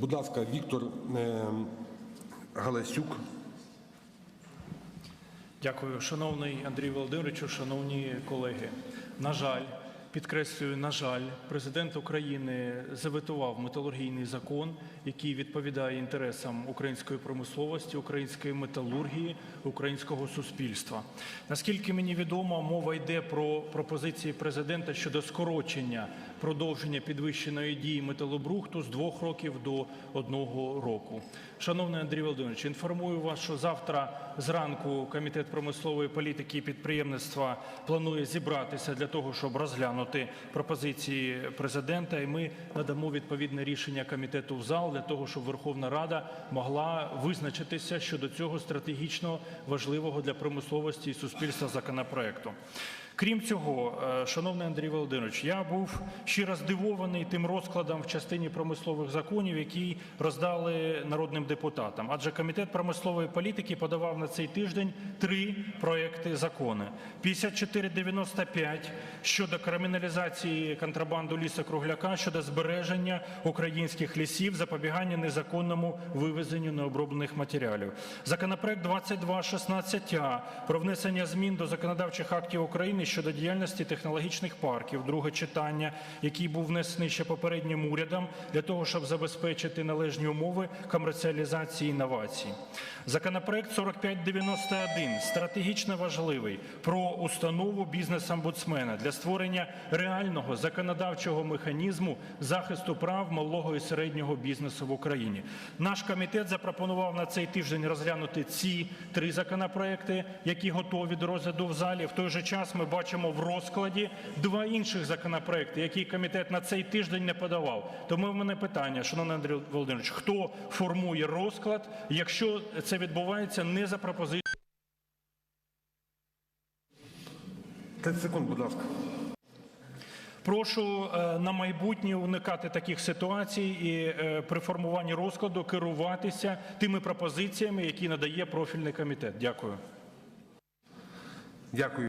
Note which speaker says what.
Speaker 1: Будь ласка, Віктор е, Галасюк.
Speaker 2: Дякую, шановний Андрій Володимировичу, шановні колеги. На жаль, підкреслюю, на жаль, президент України заветував металургійний закон, який відповідає інтересам української промисловості, української металургії, українського суспільства. Наскільки мені відомо, мова йде про пропозиції президента щодо скорочення продовження підвищеної дії металобрухту з двох років до одного року. Шановний Андрій Володимирович, інформую вас, що завтра зранку Комітет промислової політики і підприємництва планує зібратися для того, щоб розглянути пропозиції президента, і ми надамо відповідне рішення комітету в зал для того, щоб Верховна Рада могла визначитися щодо цього стратегічно важливого для промисловості і суспільства законопроекту. Крім цього, е, шановний Андрій Володимирович, я був щиро здивований тим розкладом в частині промислових законів, які роздали народним депутатам. Адже комітет промислової політики подавав на цей тиждень три проекти закону: 5495 щодо криміналізації контрабанду лісокругляка, щодо збереження українських лісів, запобігання незаконному вивезенню необроблених матеріалів. Законопроект 2216А про внесення змін до законодавчих актів України щодо діяльності технологічних парків, друге читання, який був внесений ще попереднім урядом для того, щоб забезпечити належні умови комерціалізації інновацій. Законопроект 4591 стратегічно важливий про установу бізнес-омбудсмена для створення реального законодавчого механізму захисту прав малого і середнього бізнесу в Україні. Наш комітет запропонував на цей тиждень розглянути ці три законопроекти, які готові до розгляду в залі. В той же час ми бачимо в розкладі два інших законопроекти, які комітет на цей тиждень не подавав. Тому в мене питання, шановний Андрій Володимирович, хто формує розклад, якщо це відбувається не за пропозицією
Speaker 1: 30 секунд, будь ласка.
Speaker 2: Прошу е, на майбутнє уникати таких ситуацій і е, при формуванні розкладу керуватися тими пропозиціями, які надає профільний комітет. Дякую.
Speaker 1: Дякую.